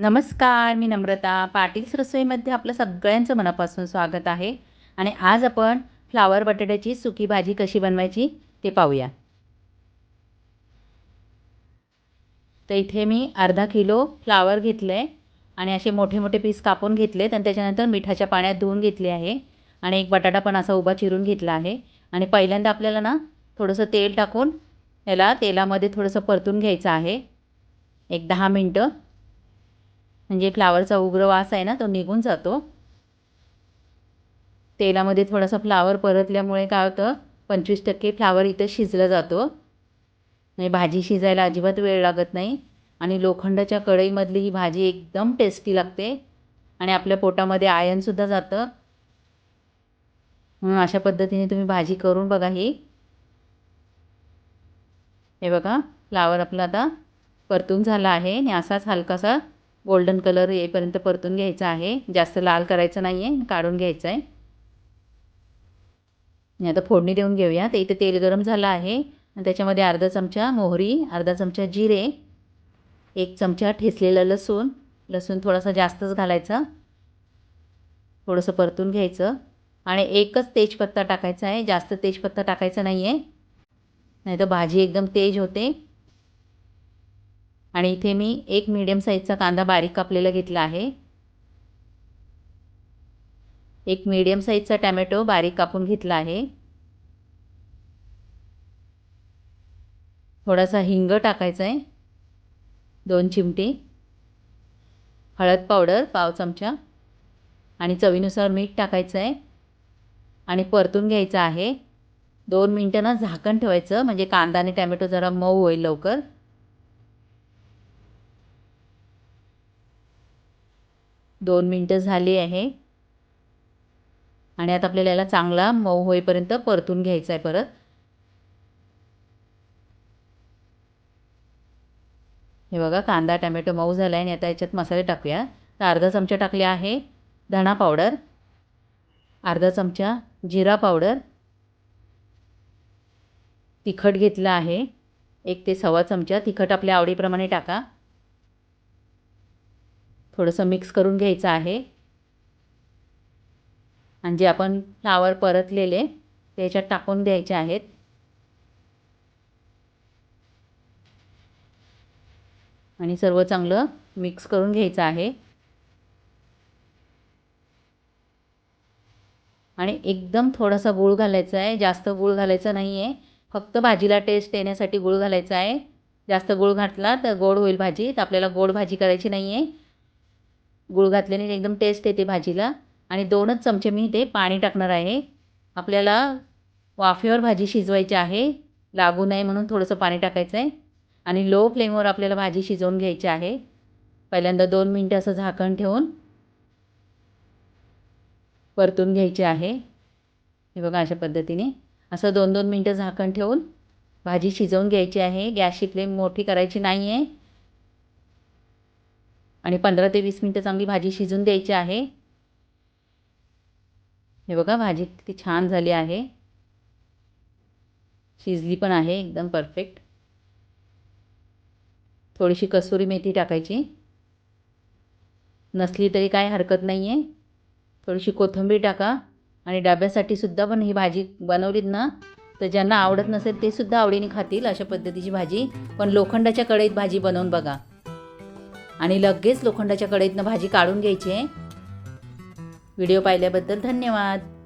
नमस्कार मी नम्रता. पाटील्स रसोईमध्ये आपलं सगळ्यांचं मनापासून स्वागत आहे. आणि आज आपण फ्लावर बटाट्याची सुकी भाजी कशी बनवायची ते पाहूया. तर इथे मी अर्धा किलो फ्लावर घेतलं आहे आणि असे मोठे मोठे पीस कापून घेतले आणि त्याच्यानंतर मिठाच्या पाण्यात धुवून घेतले आहे. आणि एक बटाटा पण असा उभा चिरून घेतला आहे. आणि पहिल्यांदा आपल्याला ना थोडंसं तेल टाकून याला तेलामध्ये थोडंसं परतून घ्यायचं आहे. एक दहा मिनटं. म्हणजे फ्लावरचा उग्र वास आहे ना तो निघून जातो. तेलामध्ये थोडासा फ्लावर परतल्यामुळे काय होतं पंचवीस टक्के फ्लावर इथं शिजला जातो. म्हणजे भाजी शिजायला अजिबात वेळ लागत नाही. आणि लोखंडाच्या कढईमधली ही भाजी एकदम टेस्टी लागते. आणि आपल्या पोटामध्ये आयनसुद्धा जातं. म्हणून अशा पद्धतीने तुम्ही भाजी करून बघा ही. हे बघा फ्लावर आपला आता परतून झाला आहे. आणि असाच हलकासा गोल्डन कलर येईपर्यंत परतून घ्यायचा आहे. जास्त लाल करायचं नाही आहे काढून घ्यायचं आहे आणि आता फोडणी देऊन घेऊया ते इथे तेल गरम झालं आहे. आणि त्याच्यामध्ये अर्धा चमचा मोहरी अर्धा चमचा जिरे एक चमचा ठेचलेलं लसूण. लसूण थोडासा जास्तच घालायचा. थोडंसं परतून घ्यायचं. आणि एकच तेजपत्ता टाकायचा आहे. जास्त तेजपत्ता टाकायचा नाही आहे नाही तर भाजी एकदम तेज होते. आणि इथे मी एक मीडियम साईजचा कांदा बारीक कापलेला घेतला आहे. एक मीडियम साईजचा टॅमॅटो बारीक कापून घेतला आहे. थोडासा हिंग टाकायचा आहे दोन चिमटी. हळद पावडर पाव चमचा. आणि चवीनुसार मीठ टाकायचं आहे आणि परतून घ्यायचं आहे. दोन मिनटं ना झाकण ठेवायचं. म्हणजे कांदा आणि टॅमॅटो जरा मऊ होईल लवकर. दोन मिनटं झाली आहे. आणि आता आपल्याला याला चांगला मऊ होईपर्यंत परतून घ्यायचा आहे परत. हे बघा कांदा टमॅटो मऊ झाला आहे आणि आता याच्यात मसाले टाकूया. तर अर्धा चमचा टाकले आहे धणा पावडर. अर्धा चमचा जिरा पावडर. तिखट घेतलं आहे. एक ते सव्वा चमचा तिखट आपल्या आवडीप्रमाणे टाका. थोडंसं मिक्स करून घ्यायचं आहे. आणि जे आपण फ्लावर परतलेले ते याच्यात टाकून द्यायचे आहेत. आणि सर्व चांगलं मिक्स करून घ्यायचं आहे. आणि एकदम थोडासा गूळ घालायचा आहे. जास्त गूळ घालायचा नाही आहे फक्त भाजीला टेस्ट येण्यासाठी गूळ घालायचा आहे. जास्त गूळ घातला तर गोड होईल भाजी. तर आपल्याला गोड भाजी करायची नाही आहे गूळ घातल्याने एकदम टेस्ट येते भाजीला. आणि दोनच चमचे मी ते पाणी टाकणार आहे. आपल्याला वाफेवर भाजी शिजवायची आहे. लागू नये म्हणून थोडंसं पाणी टाकायचं आहे आणि लो फ्लेमवर आपल्याला भाजी शिजवून घ्यायची आहे. पहिल्यांदा दोन मिनटं असं झाकण ठेवून परतून घ्यायची आहे. हे बघा अशा पद्धतीने. असं दोन दोन मिनटं झाकण ठेवून भाजी शिजवून घ्यायची आहे. गॅसची फ्लेम मोठी करायची नाही आहे आणि पंधरा ते वीस मिनटं चांगली भाजी शिजून द्यायची आहे. हे बघा भाजी किती छान झाली आहे. शिजली पण आहे एकदम परफेक्ट थोडीशी कसुरी मेथी टाकायची. नसली तरी काय हरकत नाही आहे थोडीशी कोथिंबीर टाका आणि डाब्यासाठी सुद्धा पण ही भाजी बनवलीत ना तर ज्यांना आवडत नसेल ते सुद्धा आवडीने खातील अशा पद्धतीची भाजी. पण लोखंडाच्या कढईत भाजी बनवून बघा. आणि लगेच लोखंडाच्या कढईतनं भाजी काढून घ्यायची आहे. व्हिडिओ पाहिल्याबद्दल धन्यवाद.